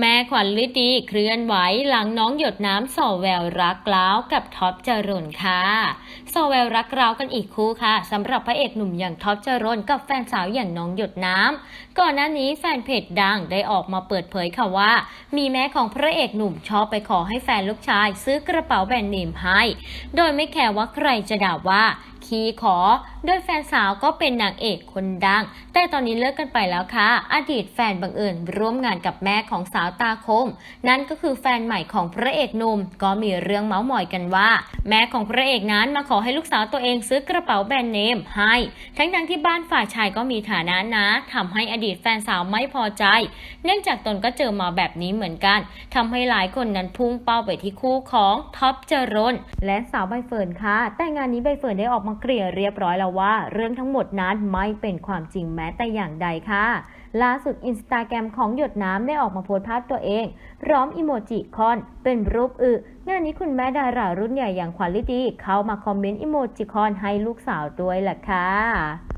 แม่ขวัญฤดีเคลื่อนไหวหลังน้องหยดน้ำสอแววรักล้าวกับท็อปจรุนค่ะสอแววรักร้าวกันอีกคู่ค่ะสำหรับพระเอกหนุ่มอย่างท็อปจรุนกับแฟนสาวอย่างน้องหยดน้ำก่อนหน้านี้แฟนเพจดังได้ออกมาเปิดเผยค่ะว่า มีแม่ของพระเอกหนุ่มชอบไปขอให้แฟนลูกชาย ซื้อกระเป๋าแบรนด์เนมให้ โดยไม่แคร์ว่าใครจะด่าว่า คีขอ โดยแฟนสาวก็เป็นนางเอกคนดัง แต่ตอนนี้เลิกกันไปแล้วค่ะ อดีตแฟนบังเอิญร่วมงานกับแม่ของสาวตาคม นั่นก็คือแฟนใหม่ของพระเอกหนุ่ม ก็มีเรื่องเมาส์มอยกันว่า แม่ของพระเอกนั้นมาขอให้ลูกสาวตัวเองซื้อกระเป๋าแบรนด์เนมให้ ทั้งทั้งที่บ้านฝ่ายชายก็มีฐานะนะทำให้อดีตแฟนสาวไม่พอใจ เนื่องจากตนก็เจอมาแบบนี้เหมือนกันทำให้หลายคนนั้นพุ่งเป้าไปที่คู่ของท็อปเจรนและสาวใบเฟิร์นค่ะ แต่งานนี้ใบเฟิร์นได้ออกมาเคลียร์เรียบร้อยแล้วว่า เรื่องทั้งหมดนั้นไม่เป็นความจริงแม้แต่อย่างใดค่ะ ล่าสุดอินสตาแกรมของหยดน้ำได้ออกมาโพสต์ภาพตัวเอง พร้อมอิโมจิคอน เป็นรูปอึงานนี้คุณแม่ดารารุ่นใหญ่อย่างขวัญฤดี เข้ามาคอมเมนต์อิโมจิคอนให้ลูกสาวด้วยแหละค่ะ